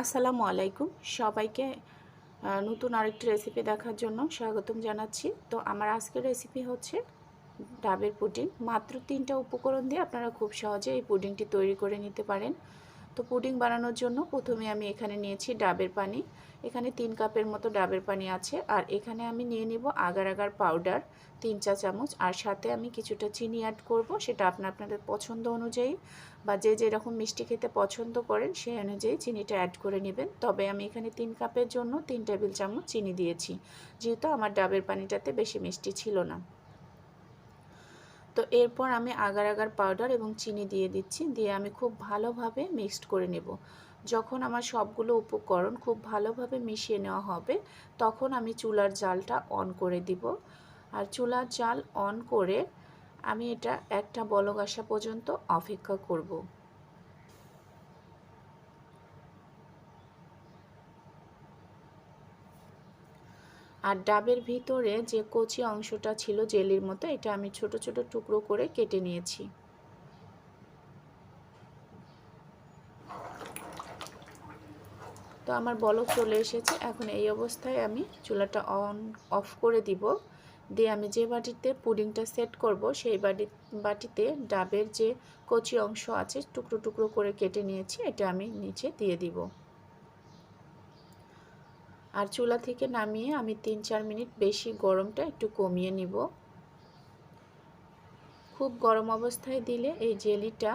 আসসালামু আলাইকুম। সবাইকে নতুন আরেকটি রেসিপি দেখার জন্য স্বাগতম জানাচ্ছি। তো আমার আজকের রেসিপি হচ্ছে ডাবের পুডিং। মাত্র তিনটা উপকরণ দিয়ে আপনারা খুব সহজে এই পুডিংটি তৈরি করে নিতে পারেন। তো পুডিং বানানোর জন্য প্রথমে আমি এখানে নিয়েছি ডাবের পানি। এখানে তিন কাপের মতো ডাবের পানি আছে আর এখানে আমি নিয়ে নিব আগার আগার পাউডার তিন চা চামচ। আর সাথে আমি কিছুটা চিনি অ্যাড করব, সেটা আপনার আপনাদের পছন্দ অনুযায়ী বা যে যেরকম মিষ্টি খেতে পছন্দ করেন সেই অনুযায়ী চিনিটা অ্যাড করে নেবেন। তবে আমি এখানে তিন কাপের জন্য তিন টেবিল চামচ চিনি দিয়েছি, যেহেতু আমার ডাবের পানিটাতে বেশি মিষ্টি ছিল না। তো এরপর আমি আগার আগার পাউডার এবং চিনি দিয়ে দিচ্ছি, দিয়ে আমি খুব ভালোভাবে মিক্সড করে নেব। যখন আমার সবগুলো উপকরণ খুব ভালোভাবে মিশিয়ে নেওয়া হবে, তখন আমি চুলার জালটা অন করে দিব। আর চুলার জাল অন করে আমি এটা একটা বলক আসা পর্যন্ত অপেক্ষা করব। আর ডাবের ভিতরে যে কচি অংশটা ছিল জেলির মতো, এটা আমি ছোট ছোট টুকরো করে কেটে নিয়েছি। তো আমার বলক চলে এসেছে। এখন এই অবস্থায় আমি চুলাটা অন, অফ করে দিব। দিয়ে আমি যে বাটিতে পুডিংটা সেট করব, সেই বাটি, বাটিতে ডাবের যে কচি অংশ আছে, টুকরো টুকরো করে কেটে নিয়েছি, এটা আমি নিচে দিয়ে দিব। আর চুলা থেকে নামিয়ে আমি তিন চার মিনিট বেশি গরমটা একটু কমিয়ে নিব। খুব গরম অবস্থায় দিলে এই জেলিটা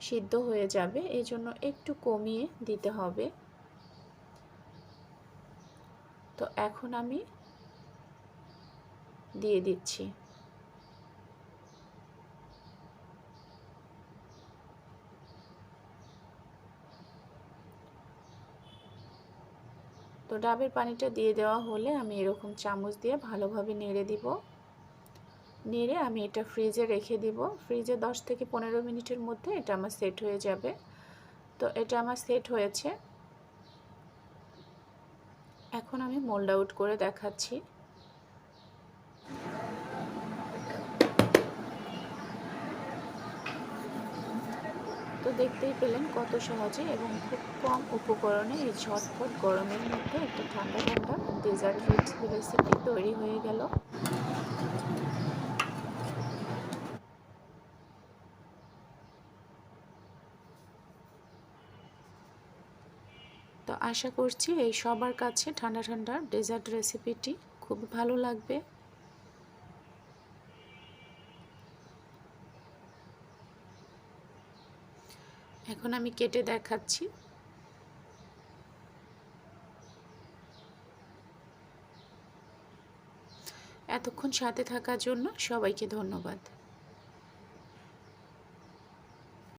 সিদ্ধ হয়ে যাবে, এই জন্য একটু কমিয়ে দিতে হবে। তো এখন আমি দিয়ে দিচ্ছি। তো ডাবের পানিটা দিয়ে দেওয়া হলে আমি এরকম চামচ দিয়ে ভালোভাবে নেড়ে দিব। নেড়ে আমি এটা ফ্রিজে রেখে দিব। ফ্রিজে 10 থেকে পনেরো মিনিটের মধ্যে এটা আমার সেট হয়ে যাবে। তো এটা আমার সেট হয়েছে। এখন আমি মোল্ড আউট করে দেখাচ্ছি। তো দেখতেই পেলেন কত সহজে এবং খুব কম উপকরণে এই ঝটপট গরমের মধ্যে একটা ঠান্ডা ঠান্ডা ডেজার্ট রেসিপি তৈরি হয়ে গেল। তো আশা করছি এই সবার কাছে ঠান্ডা ঠান্ডা ডেজার্ট রেসিপিটি খুব ভালো লাগবে। এখন আমি কেটে দেখাচ্ছি। এতক্ষণ সাথে থাকার জন্য সবাইকে ধন্যবাদ।